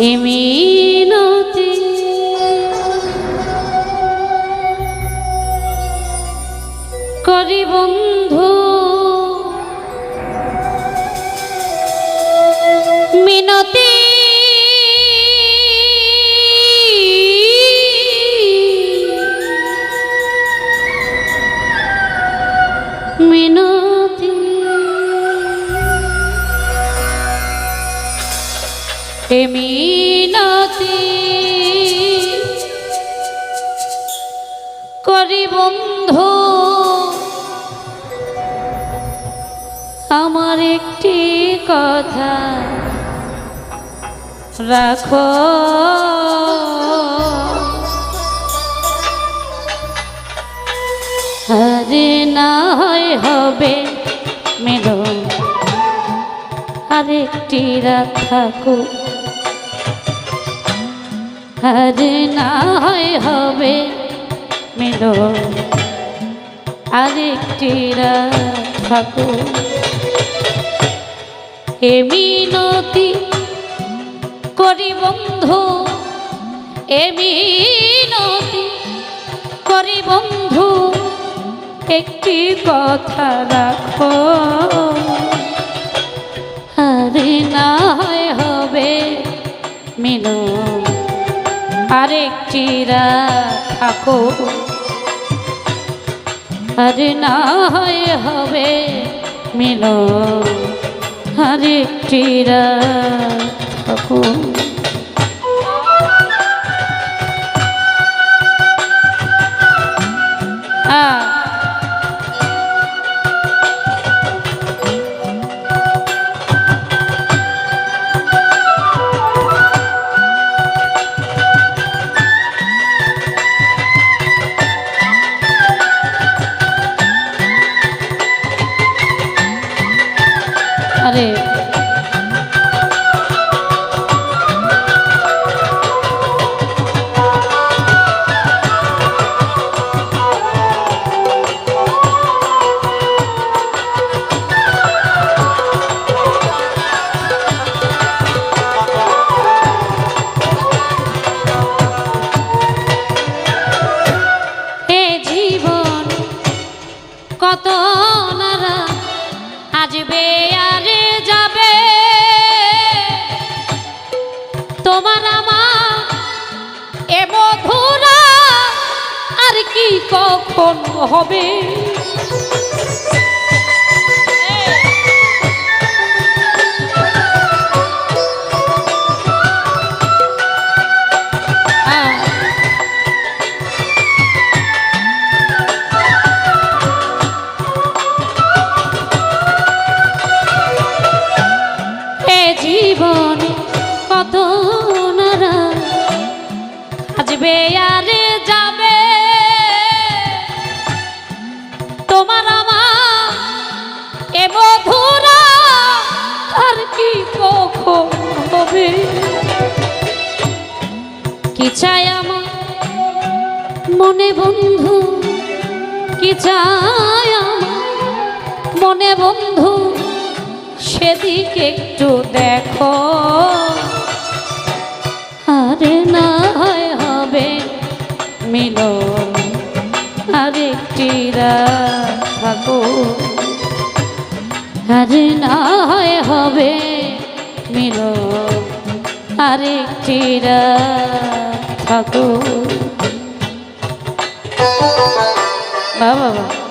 এমিনতি করি বন্ধু মিনতি করি বন্ধু আমার একটি কথা রাখো। আরে না হবে মেরন আরেকটি রাত থাকুক। আরে না হয় হবে মিলন আরেকটি থাকুক এ মিনতি করি বন্ধু এ মিনতি করি বন্ধু, একটি কথা রাখো। আরে না হবে মিলন আরেকটি রাখো আরে না হয় হবে মিলন। আরেকটি রাত আরে কখন হবে? কি চাই আমার? মনে বন্ধু, কি চাই আমার? মনে বন্ধু, সেদিকে একটু দেখো। আরে না হয় হবে মিলন, আরেকটি থাকো আরে না হয় হবে মিলন, আরেকটি রাত থাকো। বাবা বাবা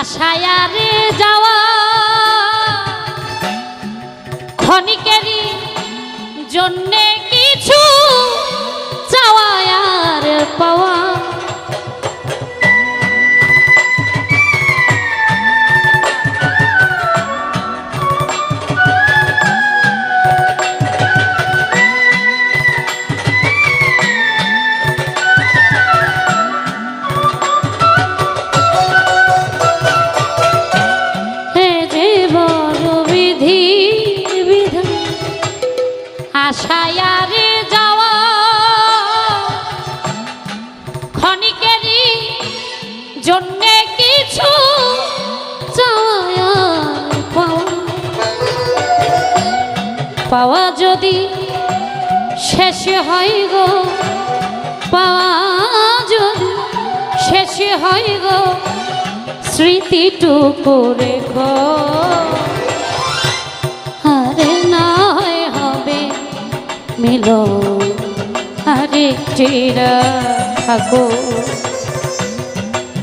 আশায় যাওয়া। ক্ষণিকেরই জন্যে আশায় আরে যাওয়া ক্ষণিকেরই জন্যে কিছু পাওয়া যদি শেষ হয় গো, পাওয়া যদি শেষ হয় গো, স্মৃতিটুকু রেখো। মিল। আরেকটি থাকো।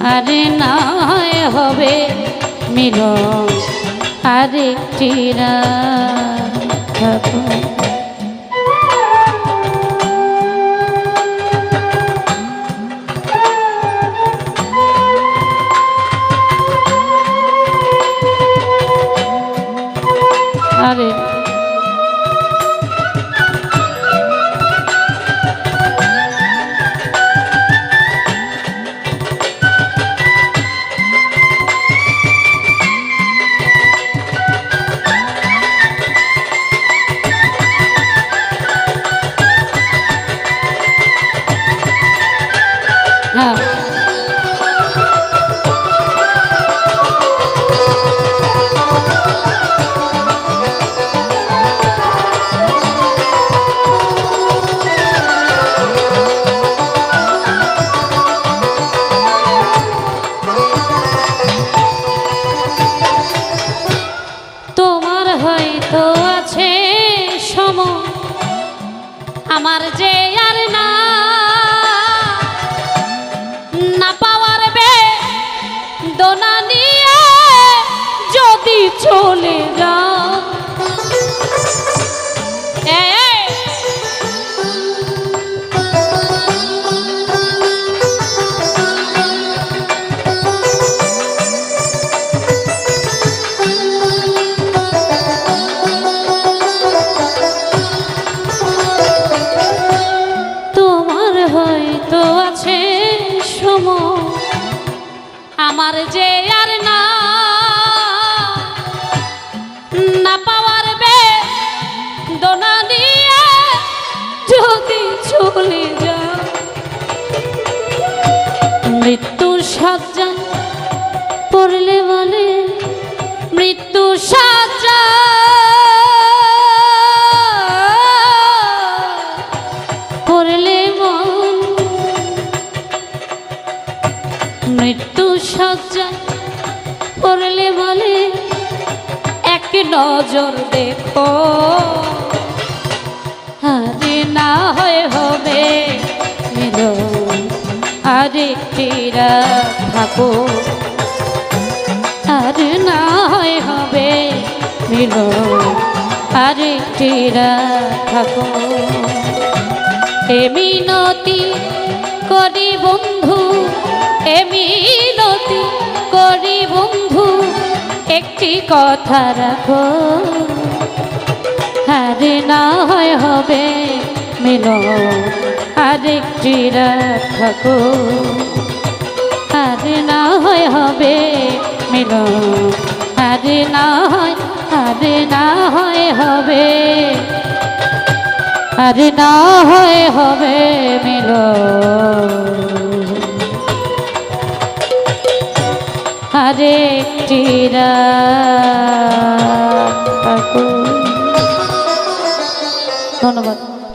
আরে না হবে মিল। আরেকটি থাকো। আরে দোনা নিয়ে যদি চলে যাও মৃত্যুর পড়লে বলে মৃত্যু সাজা। করলে মন মৃত্যু সজ্জা করলে বলে এক নজর দেখো। আরে না হয় হবে মিলো আরেকটি রাত থাকো আর না হবে মিলো আরেকটি রাত থাকো এ মিনতি করি বন্ধু, এ মিনতি করি বন্ধু, একটি কথা রাখো। আরে না হয় হবে মেনো আরেকটি রাখো গো আরে না হয় হবে মেনো আরে না হয়, আরে না হয় হবে। আরে না হয় হবে মেলো। আরেকটি রাখো ধন্যবাদ।